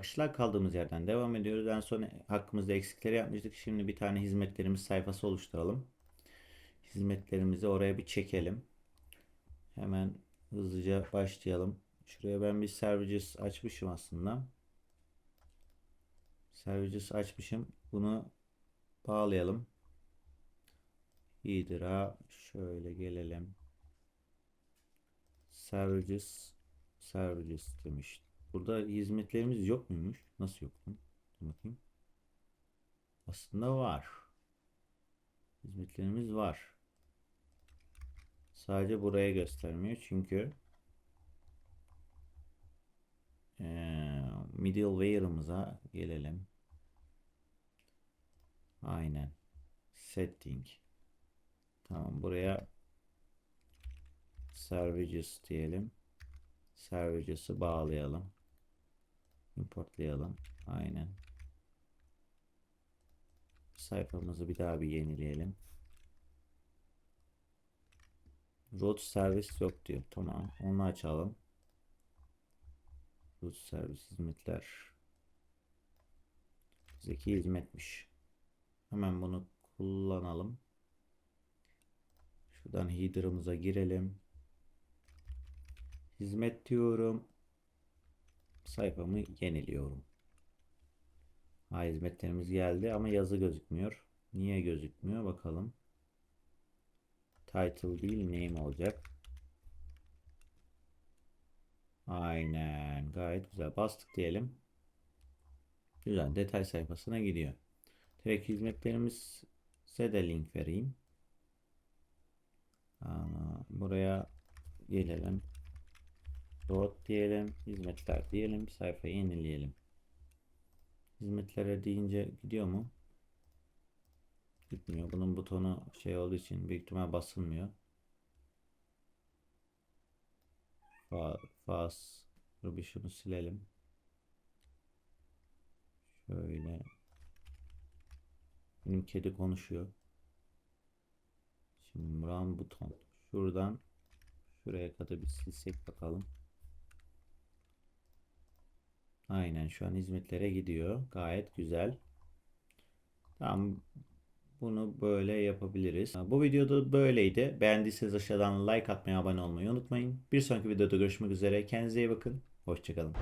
bakışlar kaldığımız yerden devam ediyoruz. En son hakkımızda eksikleri yapmıştık. Şimdi bir tane hizmetlerimiz sayfası oluşturalım. Hizmetlerimizi oraya bir çekelim. Hemen hızlıca başlayalım. Şuraya ben bir services açmışım aslında. Services açmışım. Bunu bağlayalım. Hydra şöyle gelelim. Services services demiş. Burada hizmetlerimiz yok muymuş? Nasıl yok bakayım. Aslında var. Hizmetlerimiz var. Sadece buraya göstermiyor çünkü eee middleware'ımıza gelelim. Aynen. Setting. Tamam buraya services diyelim. Services'ı bağlayalım. Importlayalım. Aynen. Sayfamızı bir daha bir yenileyelim. Road service yok diyor. Tamam. Onu açalım. Road service hizmetler. Zeki hizmetmiş. Hemen bunu kullanalım. Şuradan header'ımıza girelim. Hizmet diyorum. Sayfamı yeniliyorum. Ha, hizmetlerimiz geldi ama yazı gözükmüyor. Niye gözükmüyor bakalım. Title değil name olacak. Aynen gayet güzel. Bastık diyelim. Güzel detay sayfasına gidiyor. Direkt hizmetlerimize de link vereyim. Aa, buraya gelelim. Road diyelim. Hizmetler diyelim. Sayfayı yenileyelim. Hizmetlere deyince gidiyor mu? Gitmiyor. Bunun butonu şey olduğu için büyük ihtimal basılmıyor. Fa faz. Dur silelim. Şöyle. Benim kedi konuşuyor. Şimdi run buton. Şuradan şuraya kadar bir silsek bakalım. Aynen şu an hizmetlere gidiyor. Gayet güzel. Tamam. Bunu böyle yapabiliriz. Bu videoda böyleydi. Beğendiyseniz aşağıdan like atmayı, abone olmayı unutmayın. Bir sonraki videoda görüşmek üzere. Kendinize iyi bakın. Hoşçakalın.